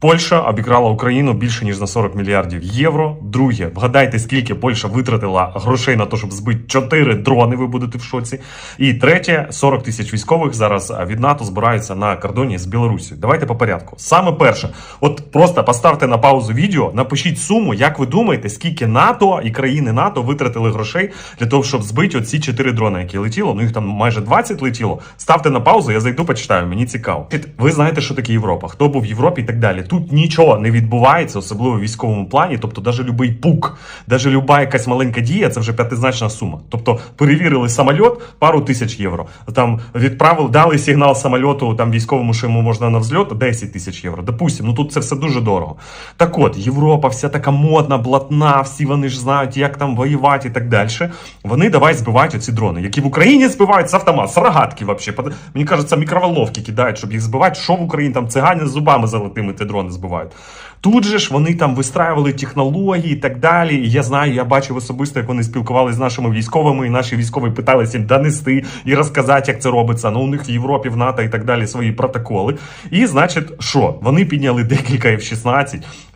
Польща обікрала Україну більше ніж на 40 мільярдів євро. Друге, вгадайте, скільки Польща витратила грошей на те, щоб збити 4 дрони. Ви будете в шоці. І третє, 40 тисяч військових зараз від НАТО збираються на кордоні з Білорусі. Давайте по порядку. Саме перше, от просто поставте на паузу відео, напишіть суму, як ви думаєте, скільки НАТО і країни НАТО витратили грошей для того, щоб збити оці 4 дрони, які летіло. Ну їх там майже 20 летіло. Ставте на паузу, я зайду, почитаю. Мені цікаво. Ви знаєте, що таке Європа? Хто був в Європі і так далі. Тут нічого не відбувається, особливо в військовому плані. Тобто, навіть любий пук, навіть люба якась маленька дія, це вже п'ятизначна сума. Тобто перевірили самольот пару тисяч євро. Там відправили, дали сигнал самольоту там військовому, що йому можна на взльот 10 тисяч євро. Допустим, ну тут це все дуже дорого. Так от, Європа, вся така модна, блатна, всі вони ж знають, як там воювати і так далі. Вони давай збивають оці дрони, які в Україні збивають з автомат, з рогатки. Под- Мені кажеться, мікроволновки кидають, щоб їх збивати. Що в Україні там цигані з зубами золотими ті дрони збивають. Тут же ж вони там вистраювали технології і так далі. І я знаю, я бачив особисто, як вони спілкувалися з нашими військовими, і наші військові питалися їм донести і розказати, як це робиться. Ну, у них в Європі, в НАТО і так далі свої протоколи. І значить, що? Вони підняли декілька F-16,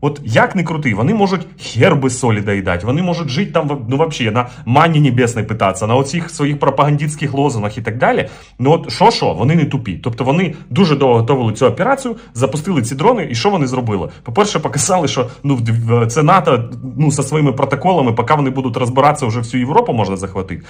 От як не крути, вони можуть херби солі доїдати, вони можуть жити там ну, вообще, на мані небесної питатися, на оцих своїх пропагандистських лозунгах і так далі. Ну от що що, вони не тупі. Тобто вони дуже довго готували цю операцію, запустили ці дрони, і що вони зробили? По-перше, показали, що ну це НАТО ну, зі своїми протоколами, поки вони будуть розбиратися, вже всю Європу можна захватити.